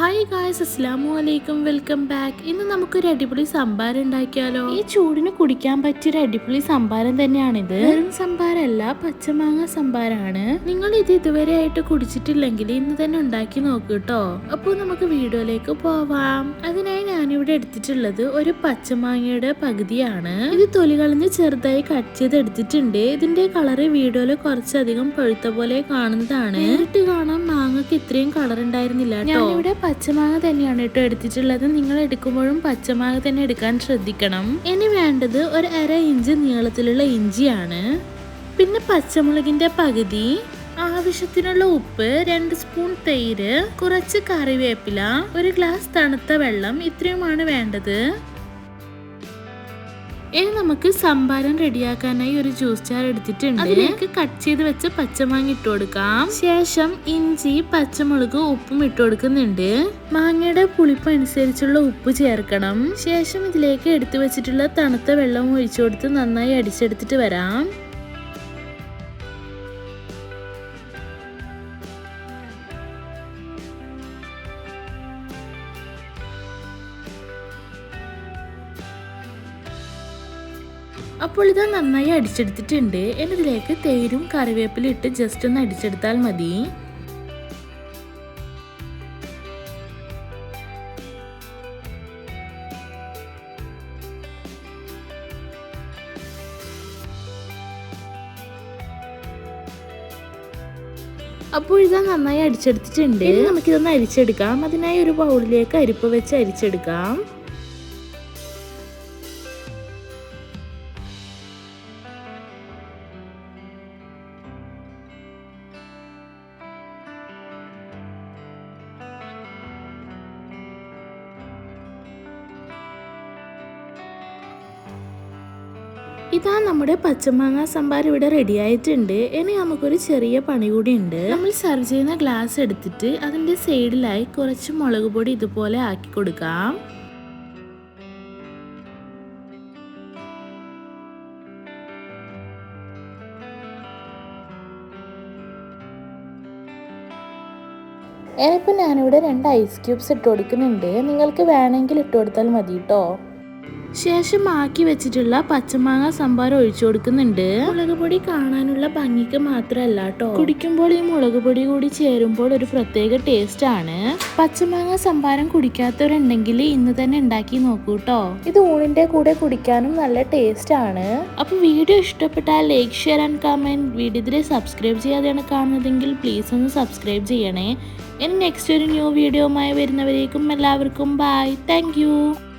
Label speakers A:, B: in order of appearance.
A: Hi guys അസ്സലാമു അലൈക്കും welcome back ഇന്ന് നമുക്കൊരു അടിപൊളി സംഭാരം ഉണ്ടാക്കിയാലോ? ഈ ചൂടിന് കുടിക്കാൻ പറ്റിയ ഒരു അടിപൊളി സംഭാരം തന്നെയാണിത്. വെറും സംഭാരമല്ല പച്ചമാങ്ങ സംഭാരമാണ് നിങ്ങൾ ഇത് ഇതുവരെ ആയിട്ട് കുടിച്ചിട്ടില്ലെങ്കിൽ ഇന്ന് തന്നെ ഉണ്ടാക്കി നോക്കൂ കേട്ടോ അപ്പോൾ നമുക്ക് വീഡിയോയിലേക്ക് പോവാം. അതിനായി ഞാനിവിടെ എടുത്തിട്ടുള്ളത് ഒരു പച്ചമാങ്ങയുടെ പകുതിയാണ്. ഇത് തൊലി കളഞ്ഞ് ചെറുതായി കട്ട് ചെയ്ത് എടുത്തിട്ടുണ്ട് ഇതിന്റെ കളറ് വീഡിയോയിൽ കുറച്ചധികം പഴുത്ത പോലെ കാണുന്നതാണ്. നേരിട്ട് കാണാൻ മാങ്ങക്ക് ഇത്രയും കളർ ഉണ്ടായിരുന്നില്ല ഞാനിവിടെ പച്ചമാങ്ങ തന്നെയാണ് കേട്ടോ എടുത്തിട്ടുള്ളത്. നിങ്ങൾ എടുക്കുമ്പോഴും പച്ചമാങ്ങ തന്നെ എടുക്കാൻ ശ്രദ്ധിക്കണം. ഇനി വേണ്ടത് ഒരു അര ഇഞ്ച് നീളത്തിലുള്ള ഇഞ്ചിയാണ്. പിന്നെ പച്ചമുളകിന്റെ പകുതി ആവശ്യത്തിനുള്ള ഉപ്പ് രണ്ട് സ്പൂൺ തൈര് കുറച്ച് കറിവേപ്പില ഒരു ഗ്ലാസ് തണുത്ത വെള്ളം ഇത്രയുമാണ് വേണ്ടത്. ഇനി നമുക്ക് സംഭാരം റെഡിയാക്കാനായി ഒരു ജ്യൂസ് ജാർ എടുത്തിട്ടുണ്ട്. അതിലേക്ക് കട്ട് ചെയ്ത് വെച്ച പച്ചമാങ്ങ ഇട്ട് കൊടുക്കാം. ശേഷം ഇഞ്ചി പച്ചമുളക് ഉപ്പും ഇട്ട് കൊടുക്കുന്നുണ്ട്. മാങ്ങയുടെ പുളിപ്പ് അനുസരിച്ചുള്ള ഉപ്പ് ചേർക്കണം. ശേഷം ഇതിലേക്ക് എടുത്തു വെച്ചിട്ടുള്ള തണുത്ത വെള്ളം ഒഴിച്ചു കൊടുത്ത് നന്നായി അടിച്ചെടുത്തിട്ട് വരാം. അപ്പോൾ ഇത് നന്നായി അടിച്ചെടുത്തിട്ടുണ്ട്. ഇനി ഇതിലേക്ക് തേരും കറിവേപ്പിലും ഇട്ട് ജസ്റ്റ് ഒന്ന് അടിച്ചെടുത്താൽ മതി. അപ്പോൾ ഇത് നന്നായി അടിച്ചെടുത്തിട്ടുണ്ട്. നമുക്കിതൊന്ന് അരിച്ചെടുക്കാം. അതിനായി ഒരു ബൗളിലേക്ക് അരിപ്പ് വെച്ച് അരിച്ചെടുക്കാം. ഇതാ നമ്മുടെ പച്ചമാങ്ങ സംഭാരം ഇവിടെ റെഡി ആയിട്ടുണ്ട് ഇനി നമുക്കൊരു ചെറിയ പണി കൂടി ഉണ്ട് നമ്മൾ സെർവ് ചെയ്യുന്ന ഗ്ലാസ് എടുത്തിട്ട് അതിന്റെ സൈഡിലായി കുറച്ച് മുളക് പൊടി ഇതുപോലെ ആക്കി കൊടുക്കാം. ഇനിയിപ്പോൾ ഞാനിവിടെ രണ്ട് ഐസ് ക്യൂബ്സ് ഇട്ട് കൊടുക്കുന്നുണ്ട്. നിങ്ങൾക്ക് വേണമെങ്കിൽ ഇട്ട് കൊടുത്താൽ മതി കേട്ടോ ശേഷം ആക്കി വെച്ചിട്ടുള്ള പച്ചമാങ്ങ സംഭാരം ഒഴിച്ചു കൊടുക്കുന്നുണ്ട്. മുളക് പൊടി കാണാനുള്ള ഭംഗിക്ക് മാത്രമല്ല കേട്ടോ കുടിക്കുമ്പോൾ ഈ മുളക് പൊടി കൂടി ചേരുമ്പോൾ ഒരു പ്രത്യേക ടേസ്റ്റ് ആണ്. പച്ചമാങ്ങ സംഭാരം കുടിക്കാത്തവരുണ്ടെങ്കിൽ ഇന്ന് തന്നെ ഉണ്ടാക്കി നോക്കൂ കേട്ടോ ഇത് ഊണിന്റെ കൂടെ കുടിക്കാനും നല്ല ടേസ്റ്റ് ആണ്. അപ്പൊ വീഡിയോ ഇഷ്ടപ്പെട്ടാൽ like share and comment video ഇതിലെ സബ്സ്ക്രൈബ് ചെയ്യാതെയാണ് കാണുന്നതെങ്കിൽ പ്ലീസ് ഒന്ന് സബ്സ്ക്രൈബ് ചെയ്യണേ. ഇനി നെക്സ്റ്റ് ഒരു ന്യൂ വീഡിയോയുമായി വരുന്നവരേക്കും എല്ലാവർക്കും ബൈ താങ്ക്